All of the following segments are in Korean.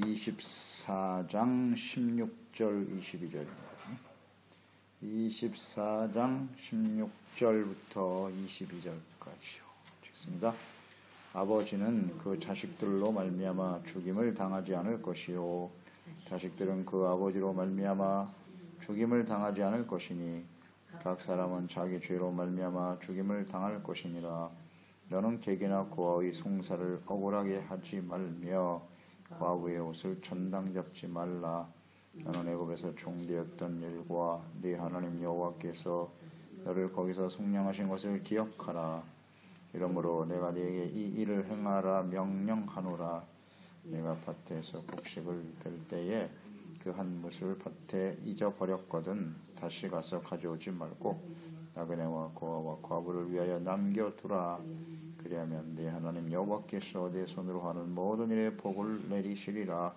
24장 16절 22절입니다. 24장 16절부터 22절까지요. 읽습니다. 아버지는 그 자식들로 말미암아 죽임을 당하지 않을 것이요 자식들은 그 아버지로 말미암아 죽임을 당하지 않을 것이니 각 사람은 자기 죄로 말미암아 죽임을 당할 것이니라 너는 객이나 고아의 송사를 억울하게 하지 말며 과부의 옷을 천당 잡지 말라. 너는 애굽에서 종되었던 일과 네 하나님 여호와께서 너를 거기서 속량하신 것을 기억하라. 이러므로 내가 네게 이 일을 행하라 명령하노라. 내가 밭에서 곡식을 뺄 때에 그한 못을 밭에 잊어버렸거든. 다시 가서 가져오지 말고 나그네와 고아와 과부를 위하여 남겨두라 그리하면 네 하나님 여호와께서 내 손으로 하는 모든 일에 복을 내리시리라.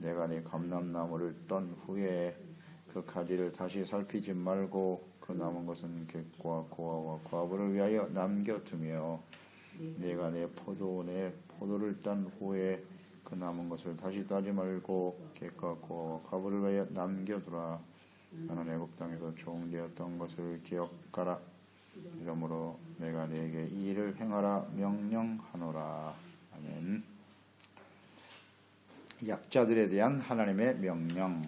내가 네 감람나무를 떤 후에 그 가지를 다시 살피지 말고 그 남은 것은 객과 고아와 과부를 위하여 남겨두며 내가 내 포도원에 포도를 딴 후에 그 남은 것을 다시 따지 말고 객과 고아와 과부를 위하여 남겨두라. 나는 애굽 땅에서 종되었던 것을 기억하라 이러므로 내가 네게 이 일을 행하라 명령하노라 아멘 약자들에 대한 하나님의 명령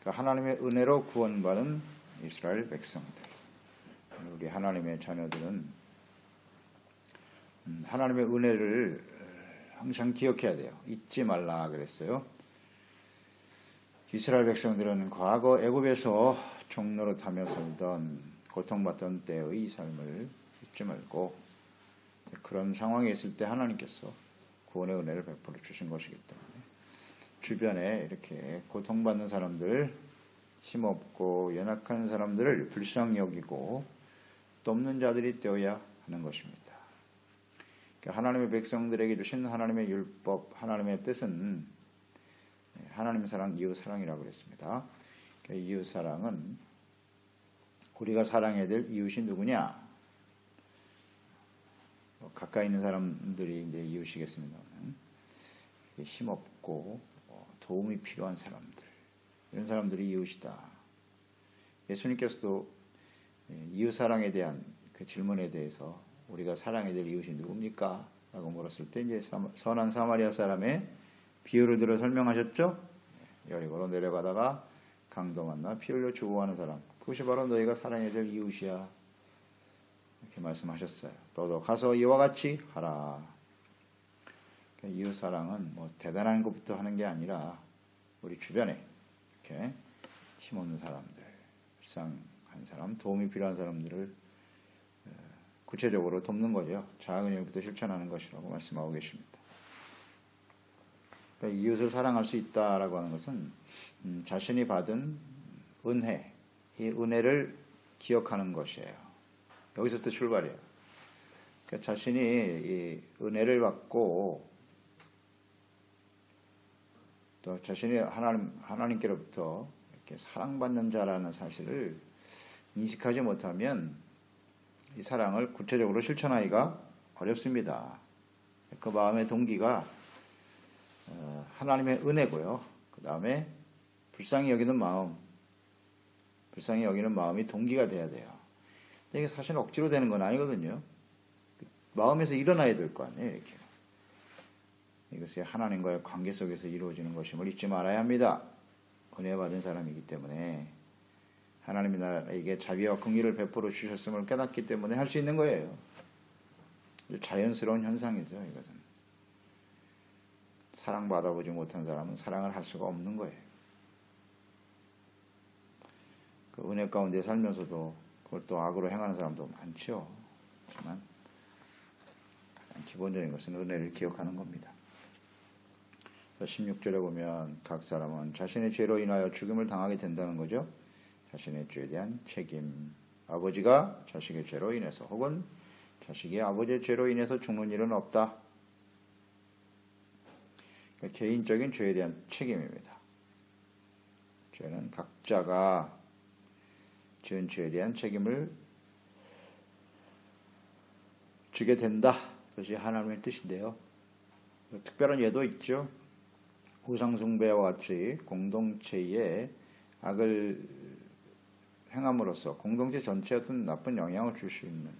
그러니까 하나님의 은혜로 구원받은 이스라엘 백성들 우리 하나님의 자녀들은 음, 하나님의 은혜를 항상 기억해야 돼요. 잊지 말라 그랬어요. 이스라엘 백성들은 과거 애굽에서 종로로 타며 살던 고통받던 때의 삶을 잊지 말고 그런 상황에 있을 때 하나님께서 구원의 은혜를 베풀어 주신 것이기 때문에 주변에 이렇게 고통받는 사람들, 힘없고 연약한 사람들을 불쌍히 여기고 돕는 자들이 되어야 하는 것입니다. 그러니까 하나님의 백성들에게 주신 하나님의 율법, 하나님의 뜻은 하나님 사랑, 이웃 사랑이라고 그랬습니다. 그러니까 이웃 사랑은 우리가 사랑해야 될 이웃이 누구냐? 뭐 가까이 있는 사람들이 이제 이웃이겠습니다만 힘없고 뭐 도움이 필요한 사람들 이런 사람들이 이웃이다. 예수님께서도 이웃 사랑에 대한 그 질문에 대해서 우리가 사랑해야 될 이웃이 누굽니까? 라고 물었을 때 이제 선한 사마리아 사람의 비유를 들어 설명하셨죠? 여리고로 내려가다가 강도 만나 피 흘려 죽어가는 사람. 그것이 바로 너희가 사랑해야 될 이웃이야. 이렇게 말씀하셨어요. 너도 가서 이와 같이 하라. 그러니까 이웃 사랑은 뭐 대단한 것부터 하는 게 아니라 우리 주변에 이렇게 힘없는 사람들, 불쌍한 사람, 도움이 필요한 사람들을 어, 구체적으로 돕는 거죠. 작은 일부터 실천하는 것이라고 말씀하고 계십니다. 그러니까 이웃을 사랑할 수 있다라고 하는 것은 음, 자신이 받은 은혜, 이 은혜를 기억하는 것이에요. 여기서부터 출발이에요. 그러니까 자신이 이 은혜를 받고 또 자신이 하나님, 하나님께로부터 이렇게 사랑받는 자라는 사실을 인식하지 못하면 이 사랑을 구체적으로 실천하기가 어렵습니다. 그 마음의 동기가 어, 하나님의 은혜고요. 그 다음에 불쌍히 여기는 마음, 불쌍히 여기는 마음이 동기가 돼야 돼요. 이게 사실 억지로 되는 건 아니거든요. 마음에서 일어나야 될 거 아니에요, 이렇게. 이것이 하나님과의 관계 속에서 이루어지는 것임을 잊지 말아야 합니다. 은혜 받은 사람이기 때문에 하나님이 나에게 자비와 긍휼을 베풀어 주셨음을 깨닫기 때문에 할 수 있는 거예요. 자연스러운 현상이죠, 이것은. 사랑받아보지 못한 사람은 사랑을 할 수가 없는 거예요. 그 은혜 가운데 살면서도 그걸 또 악으로 행하는 사람도 많죠. 하지만 기본적인 것은 은혜를 기억하는 겁니다. 16절에 보면 각 사람은 자신의 죄로 인하여 죽음을 당하게 된다는 거죠. 자신의 죄에 대한 책임. 아버지가 자식의 죄로 인해서 혹은 자식이 아버지의 죄로 인해서 죽는 일은 없다. 그러니까 개인적인 죄에 대한 책임입니다. 죄는 각자가 지은 죄에 대한 책임을 지게 된다. 그것이 하나님의 뜻인데요. 특별한 예도 있죠. 우상숭배와 같이 공동체에 악을 행함으로써 공동체 전체에 어떤 나쁜 영향을 줄 수 있는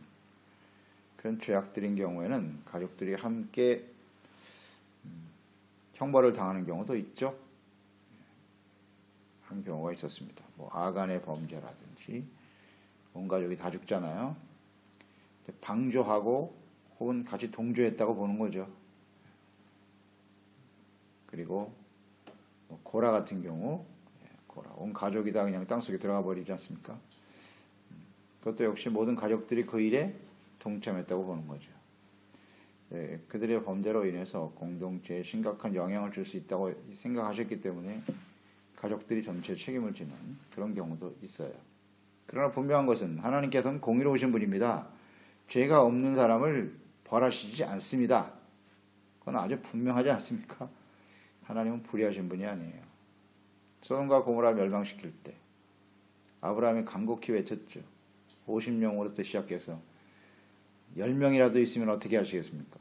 그런 죄악들인 경우에는 가족들이 함께 음, 형벌을 당하는 경우도 있죠. 한 경우가 있었습니다. 뭐 아간의 범죄라든지 온 가족이 다 죽잖아요. 방조하고 혹은 같이 동조했다고 보는 거죠. 그리고 뭐 고라 같은 경우 예, 고라 온 가족이 다 그냥 땅속에 들어가 버리지 않습니까? 음, 그것도 역시 모든 가족들이 그 일에 동참했다고 보는 거죠. 네, 그들의 범죄로 인해서 공동체에 심각한 영향을 줄 수 있다고 생각하셨기 때문에 가족들이 전체 책임을 지는 그런 경우도 있어요. 그러나 분명한 것은 하나님께서는 공의로우신 분입니다. 죄가 없는 사람을 벌하시지 않습니다. 그건 아주 분명하지 않습니까? 하나님은 불의하신 분이 아니에요. 소돔과 고모라 멸망시킬 때 아브라함이 간곡히 외쳤죠. 50명으로부터 시작해서 10명이라도 있으면 어떻게 하시겠습니까?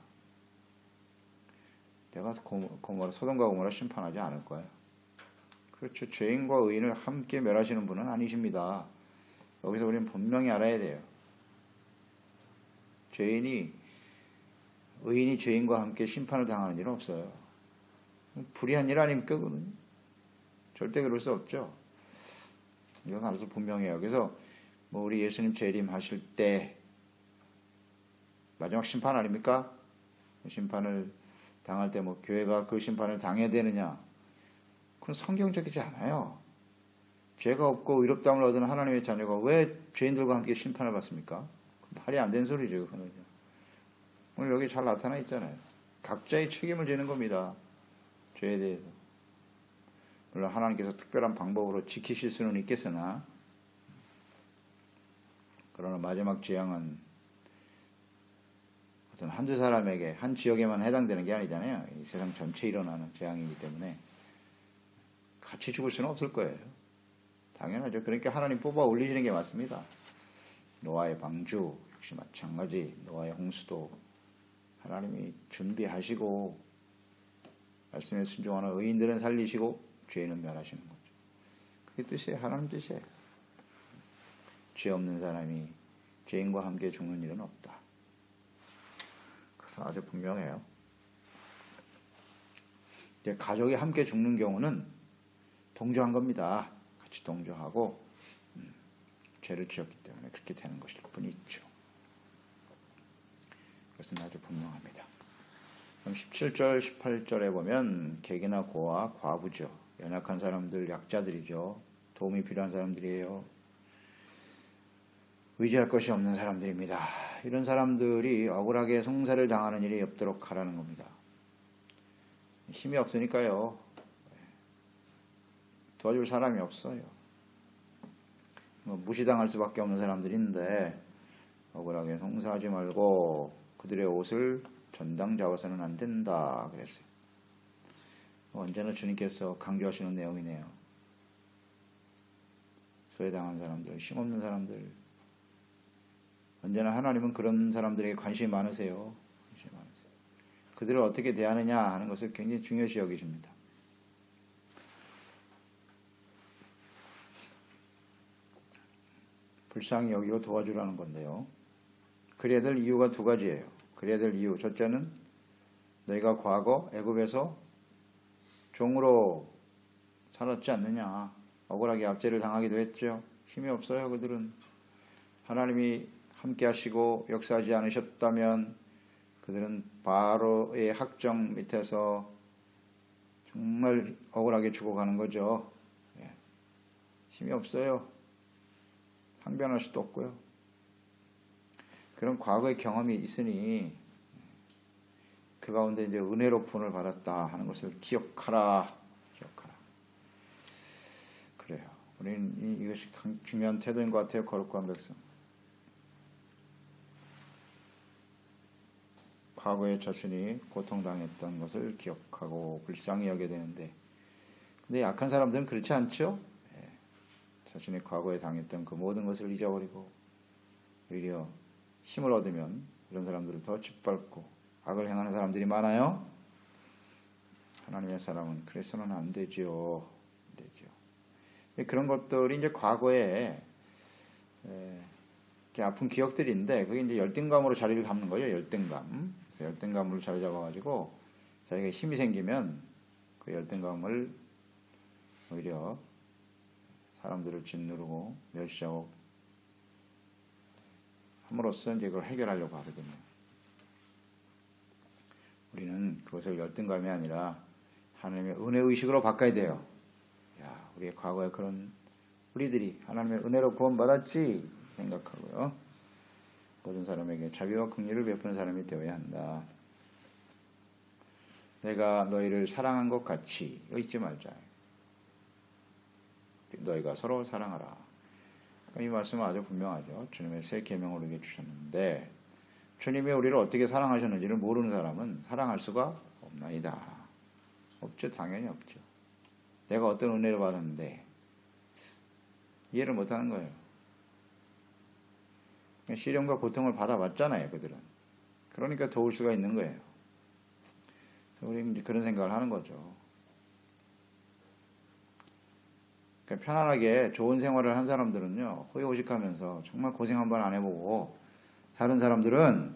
내가 고모라, 소돔과 고모라 심판하지 않을 거예요. 그렇죠. 죄인과 의인을 함께 멸하시는 분은 아니십니다. 여기서 우리는 분명히 알아야 돼요. 죄인이 의인이 죄인과 함께 심판을 당하는 일은 없어요. 불의한 일 아닙니까? 그건 절대 그럴 수 없죠. 이건 알아서 분명해요. 그래서 뭐 우리 예수님 재림하실 때 마지막 심판 아닙니까? 심판을 당할 때 뭐 교회가 그 심판을 당해야 되느냐? 그건 성경적이지 않아요. 죄가 없고 의롭다함을 얻은 하나님의 자녀가 왜 죄인들과 함께 심판을 받습니까? 말이 안 되는 소리죠. 그거는. 오늘 여기 잘 나타나 있잖아요. 각자의 책임을 지는 겁니다. 죄에 대해서. 물론 하나님께서 특별한 방법으로 지키실 수는 있겠으나 그러나 마지막 재앙은 어떤 한두 사람에게 한 지역에만 해당되는 게 아니잖아요. 이 세상 전체에 일어나는 재앙이기 때문에 같이 죽을 수는 없을 거예요. 당연하죠. 그러니까 하나님 뽑아 올리시는 게 맞습니다. 노아의 방주 역시 마찬가지 노아의 홍수도 하나님이 준비하시고 말씀에 순종하는 의인들은 살리시고 죄인은 멸하시는 거죠. 그게 뜻이에요. 하나님 뜻이에요. 죄 없는 사람이 죄인과 함께 죽는 일은 없다. 그래서 아주 분명해요. 이제 가족이 함께 죽는 경우는 동조한 겁니다. 같이 동조하고 음, 죄를 지었기 때문에 그렇게 되는 것일 뿐이죠. 그것은 아주 분명합니다. 그럼 17절, 18절에 보면 개개나 고아, 과부죠. 연약한 사람들, 약자들이죠. 도움이 필요한 사람들이에요. 의지할 것이 없는 사람들입니다. 이런 사람들이 억울하게 송사를 당하는 일이 없도록 하라는 겁니다. 힘이 없으니까요. 도와줄 사람이 없어요. 뭐 무시당할 수밖에 없는 사람들이 있는데 억울하게 송사하지 말고 그들의 옷을 전당 잡아서는 안 된다 그랬어요. 언제나 주님께서 강조하시는 내용이네요. 소외당한 사람들, 힘없는 사람들. 언제나 하나님은 그런 사람들에게 관심이 많으세요. 관심이 많으세요. 그들을 어떻게 대하느냐 하는 것을 굉장히 중요시 여기십니다. 불쌍히 여기고 도와주라는 건데요. 그래야 될 이유가 두 가지예요. 그래야 될 이유. 첫째는 너희가 과거 애굽에서 종으로 살았지 않느냐. 억울하게 압제를 당하기도 했죠. 힘이 없어요. 그들은 하나님이 함께 하시고 역사하지 않으셨다면 그들은 바로의 학정 밑에서 정말 억울하게 죽어가는 거죠. 예. 힘이 없어요. 항변할 수도 없고요. 그런 과거의 경험이 있으니 그 가운데 이제 은혜로 분을 받았다 하는 것을 기억하라, 기억하라. 그래요. 우리는 이것이 중요한 태도인 것 같아요. 거룩한 백성. 과거에 자신이 고통당했던 것을 기억하고 불쌍히 여겨야 되는데, 근데 약한 사람들은 그렇지 않죠? 자신이 과거에 당했던 그 모든 것을 잊어버리고 오히려 힘을 얻으면 이런 사람들을 더 짓밟고 악을 행하는 사람들이 많아요. 하나님의 사람은 그래서는 안 되죠. 안 되죠. 그런 것들이 이제 과거에 에, 이렇게 아픈 기억들인데 그게 이제 열등감으로 자리를 잡는 거예요. 열등감. 그래서 열등감으로 자리 잡아가지고 자기가 힘이 생기면 그 열등감을 오히려 사람들을 짓누르고 멸시하고 함으로써 이제 그걸 해결하려고 하거든요. 우리는 그것을 열등감이 아니라 하나님의 은혜 의식으로 바꿔야 돼요. 야, 우리의 과거에 그런 우리들이 하나님의 은혜로 구원받았지 생각하고요. 모든 사람에게 자비와 긍휼을 베푸는 사람이 되어야 한다. 내가 너희를 사랑한 것 같이 잊지 말자. 너희가 서로 사랑하라. 이 말씀은 아주 분명하죠. 주님의 새 계명을 우리에게 주셨는데 주님이 우리를 어떻게 사랑하셨는지를 모르는 사람은 사랑할 수가 없나이다. 없죠. 당연히 없죠. 내가 어떤 은혜를 받았는데 이해를 못하는 거예요. 시련과 고통을 받아봤잖아요. 그들은. 그러니까 도울 수가 있는 거예요. 우리는 그런 생각을 하는 거죠. 그러니까 편안하게 좋은 생활을 한 사람들은요, 호의호식하면서 정말 고생 한 번 안 해보고, 다른 사람들은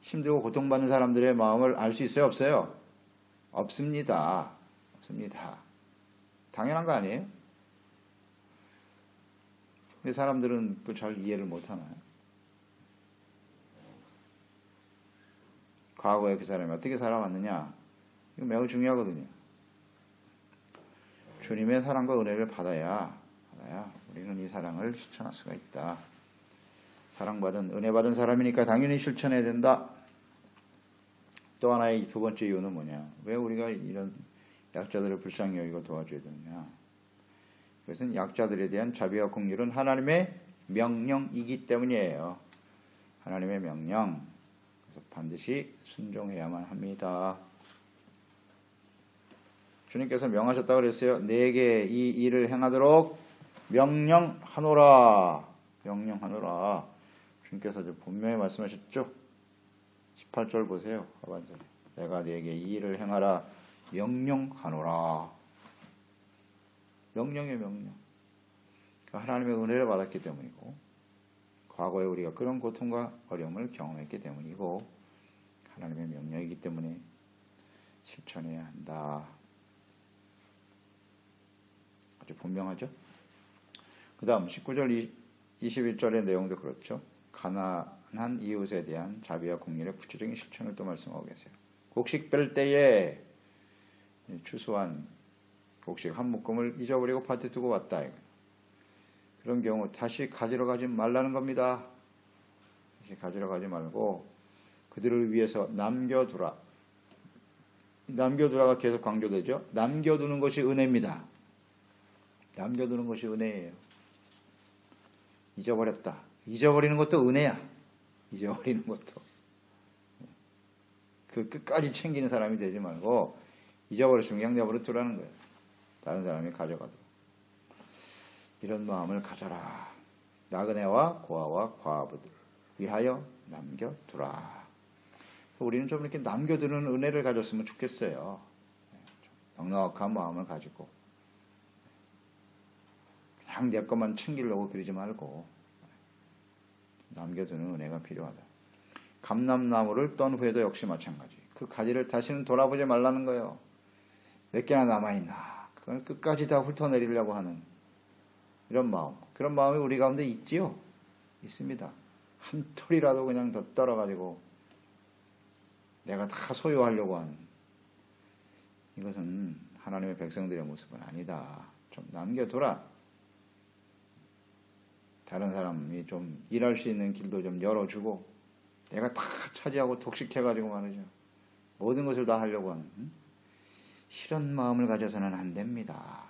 힘들고 고통받는 사람들의 마음을 알 수 있어요? 없어요? 없습니다. 없습니다. 당연한 거 아니에요? 근데 사람들은 그잘 이해를 못 하나요? 과거에 그 사람이 어떻게 살아왔느냐? 이거 매우 중요하거든요. 주님의 사랑과 은혜를 받아야, 받아야 우리는 이 사랑을 실천할 수가 있다. 사랑받은, 은혜 받은 사람이니까 당연히 실천해야 된다. 또 하나의 두 번째 이유는 뭐냐? 왜 우리가 이런 약자들을 불쌍히 여기고 도와줘야 되느냐? 그것은 약자들에 대한 자비와 공률은 하나님의 명령이기 때문이에요. 하나님의 명령. 그래서 반드시 순종해야만 합니다. 주님께서 명하셨다 그랬어요. 내게 이 일을 행하도록 명령하노라. 명령하노라. 주님께서 분명히 말씀하셨죠. 18절 보세요. 하반절에. 내가 네게 이 일을 행하라. 명령하노라. 명령의 명령. 그러니까 하나님의 은혜를 받았기 때문이고, 과거에 우리가 그런 고통과 어려움을 경험했기 때문이고, 하나님의 명령이기 때문에 실천해야 한다. 아주 분명하죠? 그 다음 19절 21절의 내용도 그렇죠. 가난한 이웃에 대한 자비와 공률의 구체적인 실천을 또 말씀하고 계세요. 곡식 뺄 때에 추수한 곡식 한 묶음을 잊어버리고 밭에 두고 왔다. 그런 경우 다시 가지러 가지 말라는 겁니다. 다시 가지러 가지 말고 그들을 위해서 남겨두라. 남겨두라가 계속 강조되죠. 남겨두는 것이 은혜입니다. 남겨두는 것이 은혜예요. 잊어버렸다. 잊어버리는 것도 은혜야. 잊어버리는 것도. 그 끝까지 챙기는 사람이 되지 말고 잊어버렸으면 그냥 내버려 두라는 거예요. 다른 사람이 가져가도록. 이런 마음을 가져라. 나그네와 고아와 과부들 위하여 남겨두라. 우리는 좀 이렇게 남겨두는 은혜를 가졌으면 좋겠어요. 넉넉한 마음을 가지고 그냥 내 것만 챙기려고 그러지 말고 남겨두는 은혜가 필요하다. 감남나무를 떤 후에도 역시 마찬가지. 그 가지를 다시는 돌아보지 말라는 거예요. 몇 개나 남아있나. 그걸 끝까지 다 훑어내리려고 하는 이런 마음. 그런 마음이 우리 가운데 있지요? 있습니다. 한 톨이라도 그냥 더 떨어가지고 내가 다 소유하려고 하는 이것은 하나님의 백성들의 모습은 아니다. 좀 남겨둬라. 다른 사람이 좀 일할 수 있는 길도 좀 열어주고 내가 다 차지하고 독식해가지고 말이죠. 모든 것을 다 하려고 하는 이런 마음을 가져서는 안 됩니다.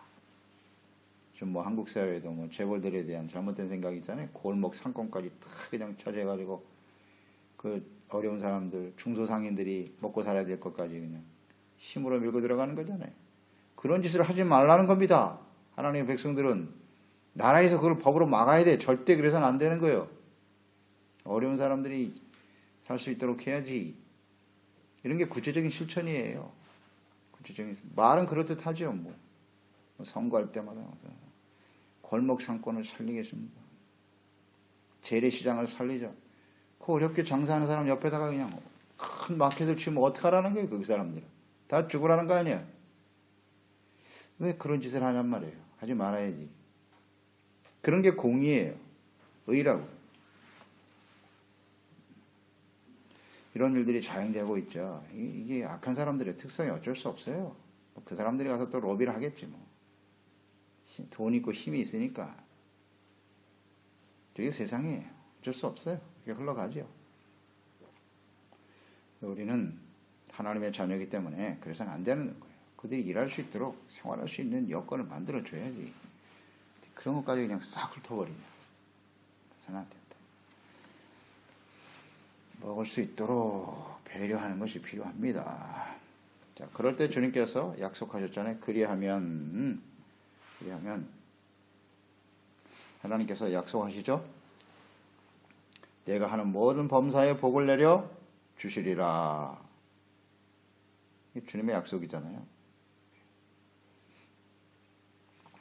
좀뭐 한국 사회에도 뭐 재벌들에 대한 잘못된 생각이 있잖아요. 골목 상권까지 다 그냥 차지해가지고 그 어려운 사람들, 중소상인들이 먹고 살아야 될 것까지 그냥 힘으로 밀고 들어가는 거잖아요. 그런 짓을 하지 말라는 겁니다. 하나님의 백성들은 나라에서 그걸 법으로 막아야 돼. 절대 그래서는 안 되는 거예요. 어려운 사람들이 살 수 있도록 해야지. 이런 게 구체적인 실천이에요. 부지정이 말은 그럴듯하죠. 뭐 선거할 때마다 골목 상권을 살리겠습니다. 재래시장을 살리자. 그 어렵게 장사하는 사람 옆에다가 그냥 큰 마켓을 치면 어떡하라는 거예요, 그 사람들은. 다 죽으라는 거 아니야. 왜 그런 짓을 하냔 말이에요. 하지 말아야지. 그런 게 공의예요. 의라고. 이런 일들이 자행되고 있죠. 이게 악한 사람들의 특성이 어쩔 수 없어요. 그 사람들이 가서 또 로비를 하겠지 뭐. 돈 있고 힘이 있으니까. 저게 세상이에요. 어쩔 수 없어요. 그게 흘러가죠. 우리는 하나님의 자녀이기 때문에 그래서는 안 되는 거예요. 그들이 일할 수 있도록 생활할 수 있는 여건을 만들어 줘야지. 그런 것까지 그냥 싹안 된다. 먹을 수 있도록 배려하는 것이 필요합니다. 자, 그럴 때 주님께서 약속하셨잖아요. 그리하면, 그리하면, 하나님께서 약속하시죠? 내가 하는 모든 범사에 복을 내려 주시리라. 주님의 약속이잖아요.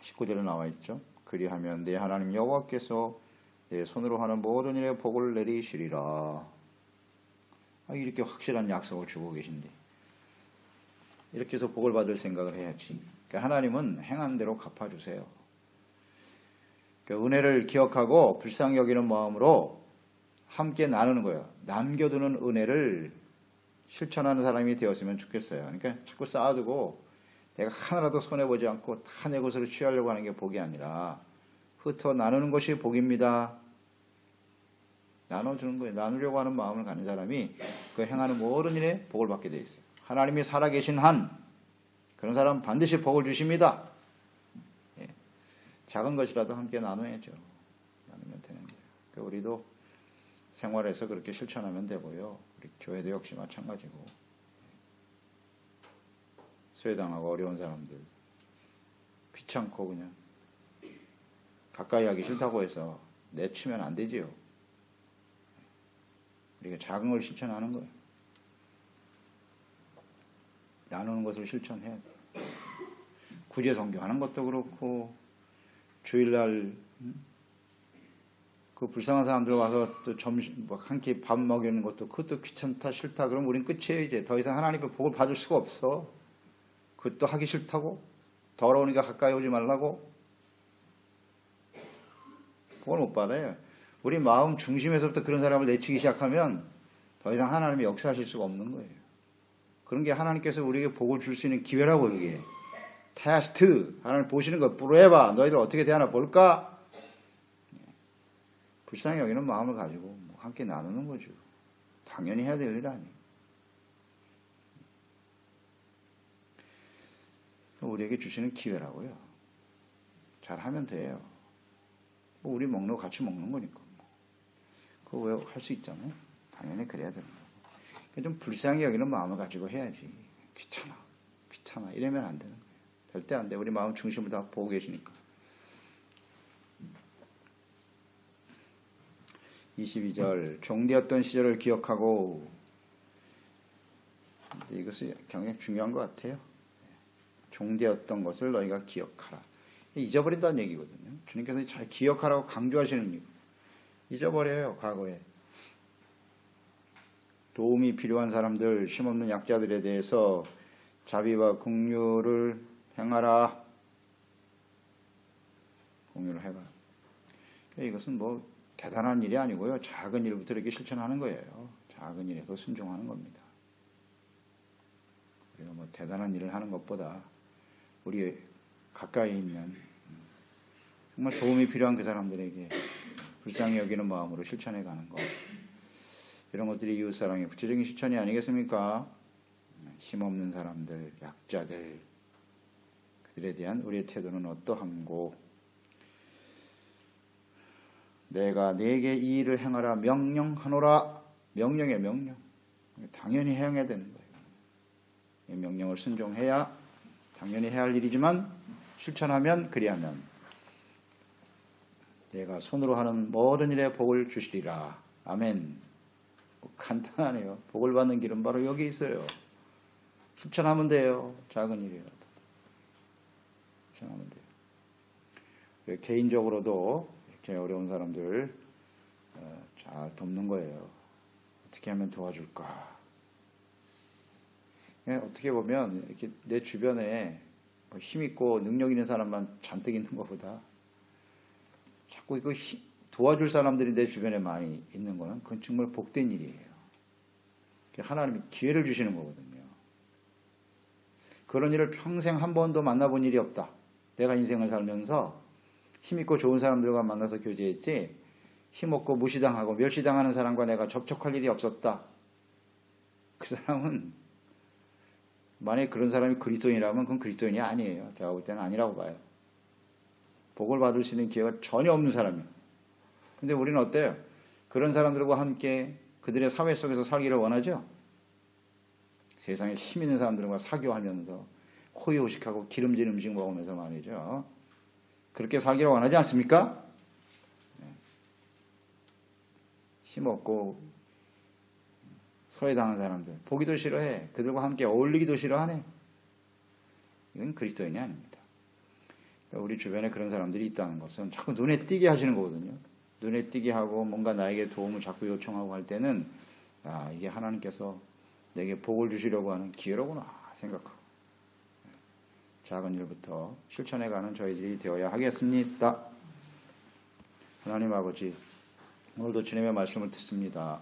19절에 나와 있죠. 그리하면 내 하나님 여호와께서 내 손으로 하는 모든 일에 복을 내리시리라. 아, 이렇게 확실한 약속을 주고 계신데 이렇게 해서 복을 받을 생각을 해야지. 그러니까 하나님은 행한 대로 갚아주세요. 그러니까 은혜를 기억하고 불쌍히 여기는 마음으로 함께 나누는 거예요. 남겨두는 은혜를 실천하는 사람이 되었으면 좋겠어요. 그러니까 자꾸 쌓아두고 내가 하나라도 손해보지 않고 다 내 것으로 취하려고 하는 게 복이 아니라 흩어 나누는 것이 복입니다. 나눠주는 거예요. 나누려고 하는 마음을 가진 사람이 그 행하는 모든 일에 복을 받게 돼 있어요. 하나님이 살아계신 한 그런 사람 반드시 복을 주십니다. 예. 작은 것이라도 함께 나눠야죠. 나누면 되는 거예요. 그러니까 우리도 생활에서 그렇게 실천하면 되고요. 우리 교회도 역시 마찬가지고 소외당하고 어려운 사람들 귀찮고 그냥 가까이 하기 싫다고 해서 내치면 안 되지요. 우리가 작은 걸 실천하는 거예요. 나누는 것을 실천해야 돼. 구제 성교하는 것도 그렇고 주일날 그 불쌍한 사람들 와서 또 점심 뭐한끼 밥 먹이는 것도 그것도 귀찮다 싫다 그럼 우린 끝이에요 이제 더 이상 하나님의 복을 받을 수가 없어. 그것도 하기 싫다고 더러우니까 가까이 오지 말라고 그걸 못 받아요. 우리 마음 중심에서부터 그런 사람을 내치기 시작하면 더 이상 하나님이 역사하실 수가 없는 거예요. 그런 게 하나님께서 우리에게 복을 줄 수 있는 기회라고 이게. 테스트 하나님 보시는 거 뿌려봐 너희들 어떻게 대하나 볼까? 불쌍히 여기는 마음을 가지고 뭐 함께 나누는 거죠. 당연히 해야 될 일 아니에요. 우리에게 주시는 기회라고요. 잘하면 돼요. 뭐 우리 먹는 거 같이 먹는 거니까. 그거 왜 할 수 있잖아요. 당연히 그래야 되는 거고. 좀 불쌍히 여기는 마음을 가지고 해야지. 귀찮아. 귀찮아. 이러면 안 되는 거예요. 절대 안 돼. 우리 마음 중심을 다 보고 계시니까. 22절 종되었던 시절을 기억하고 이것이 굉장히 중요한 것 같아요. 종되었던 것을 너희가 기억하라. 잊어버린다는 얘기거든요. 주님께서 잘 기억하라고 강조하시는 이유. 잊어버려요, 과거에. 도움이 필요한 사람들, 힘없는 약자들에 대해서 자비와 긍휼을 행하라. 공유를 해봐. 이것은 뭐 대단한 일이 아니고요. 작은 일부터 이렇게 실천하는 거예요. 작은 일에서 순종하는 겁니다. 우리가 뭐 대단한 일을 하는 것보다 우리 가까이 있는 정말 도움이 필요한 그 사람들에게 불쌍히 여기는 마음으로 실천해 가는 것. 이런 것들이 이웃사랑의 구체적인 실천이 아니겠습니까? 힘없는 사람들, 약자들, 그들에 대한 우리의 태도는 어떠한고, 내가 내게 이 일을 행하라 명령하노라 명령의 명령 당연히 행해야 되는 거예요. 명령을 순종해야 당연히 해야 할 일이지만 실천하면 그리하면 내가 손으로 하는 모든 일에 복을 주시리라. 아멘. 간단하네요. 복을 받는 길은 바로 여기 있어요. 실천하면 돼요. 작은 일이라도. 실천하면 돼요. 그 개인적으로도 이렇게 어려운 사람들 어, 잘 돕는 거예요. 어떻게 하면 도와줄까? 예, 어떻게 보면 이렇게 내 주변에 뭐힘 있고 능력 있는 사람만 잔뜩 있는 것보다 자꾸 이거 히- 도와줄 사람들이 내 주변에 많이 있는 거는 그건 정말 복된 일이에요. 하나님이 기회를 주시는 거거든요. 그런 일을 평생 한 번도 만나본 일이 없다. 내가 인생을 살면서 힘있고 좋은 사람들과 만나서 교제했지, 힘없고 무시당하고 멸시당하는 사람과 내가 접촉할 일이 없었다. 그 사람은, 만약에 그런 사람이 그리스도인이라면 그건 그리스도인이 아니에요. 제가 볼 때는 아니라고 봐요. 복을 받을 수 있는 기회가 전혀 없는 사람이에요. 근데 우리는 어때요? 그런 사람들과 함께 그들의 사회 속에서 살기를 원하죠? 세상에 힘 있는 사람들과 사교하면서 호의호식하고 기름진 음식 먹으면서 말이죠. 그렇게 살기를 원하지 않습니까? 네. 힘없고 소외당한 사람들 보기도 싫어해. 그들과 함께 어울리기도 싫어하네. 이건 그리스도인이 아닙니다. 그러니까 우리 주변에 그런 사람들이 있다는 것은 자꾸 눈에 띄게 하시는 거거든요. 눈에 띄게 하고 뭔가 나에게 도움을 자꾸 요청하고 할 때는 아 이게 하나님께서 내게 복을 주시려고 하는 기회로구나 생각하고 작은 일부터 실천해가는 저희들이 되어야 하겠습니다. 하나님 아버지 오늘도 주님의 말씀을 듣습니다.